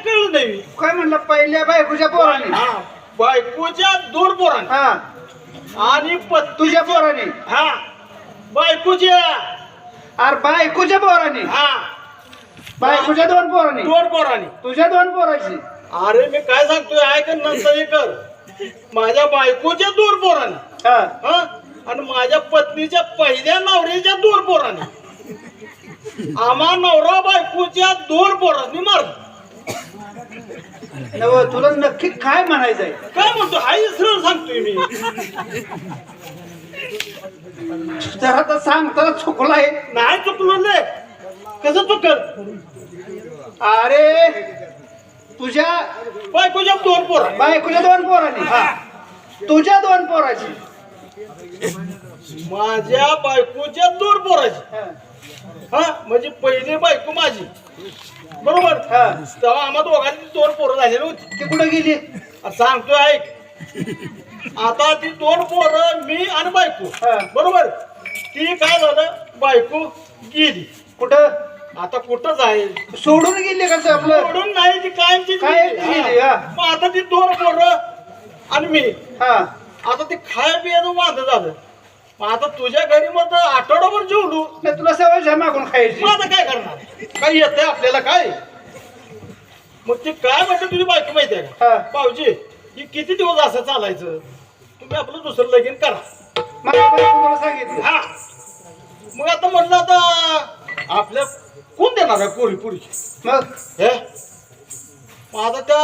कळलं नाही. काय म्हणलं? पहिल्या बायकोच्या पोराने. हा बायकोच्या दोन पोरांनी. हा. आणि पत तुझ्या पोराने. हा बायकोच्या. अरे बायकोच्या पोराने? हा. बायकोच्या दोन पोराने? दोन पोरांनी. तुझ्या दोन पोराची? अरे मी काय सांगतोय ऐक नंतर हे कर. माझ्या बायकोच्या दोन पोरांनी. हा. हा? आणि माझ्या पत्नीच्या पहिल्या नवऱ्याच्या दोन पोरांनी. आम्हा नवरा बायकोच्या दोन पोरांनी मारलं. नव तुला नक्की काय म्हणायचंय? काय म्हणतो? हाय सरळ सांगतोय मी. जरा तर सांग तर चुकलाय. नाही चुकलो नाही कसं चुकल? अरे तुझ्या बायकोच्या दोन पोरा. बायकोच्या दोन पोराने. हा. तुझ्या दोन पोराची. माझ्या बायकोच्या दोन पोराची. हा. म्हणजे पहिली बायको माझी. बरोबर? हा. तेव्हा आम्हा दोघांची दोन पोरं झालेली होती. ती कुठं गेली? आता सांगतोय ऐक. आता ती दोन पोरं मी आणि बायको. हा. बरोबर? ती काय झालं? बायको गेली. कुठं? आता कुठं जाईल? सोडून गेली कसं आपलं? सोडून नाही ती कायमची कायमची गेली, हा. मग आता ती दोन पोरं आणि मी. हा. आता ते खाय पियाचं वांद झालं. आता तुझ्या घरी मग आठवडाभर जेवलो. नाही तुला सवय आहे मागून खायची. मग आता काय करणार? काय येतंय आपल्याला काय? मग ते काय म्हणते तुझी बायको माहिती आहे हा. का भाऊजी ही किती दिवस असं चालायचं? तुम्ही आपलं दुसरं लगीन करा. मला सांगितलं. हा. मग आता म्हणलं आता आपल्या कोण देणार आहे पोरी पुरी मग? हे? मग आता त्या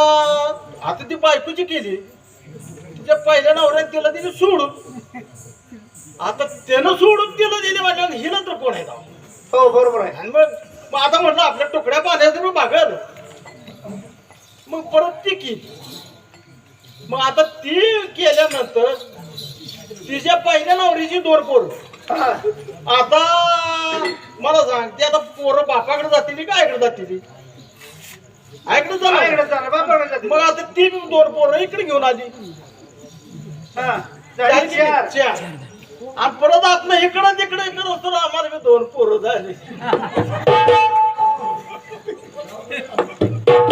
आता ती बायकोची केली. तिच्या पहिल्या नवऱ्याने तिला दिली सोडून. आता त्यानं सोडून तिला दिली म्हटलं हिला तर कोण आहे हो बरोबर आहे आणि मग मग आता म्हटलं आपल्या तुकड्या बांधायचं मी भागल मग परत ती केली मग आता ती केल्यानंतर तिच्या पहिल्या नवरीची दोन पोरं हा. आता मला सांग ती आता पोरं बापाकडे जातील का आईकडे जातील आईकडे हा, इकडं बापाकडे जाते. मग आता ती दोन पोरं इकडे घेऊन आली हा. झाली झाली चार. चार. आणि परत आपण इकडं तिकडे करत आम्हाला दोन पोरं झाले.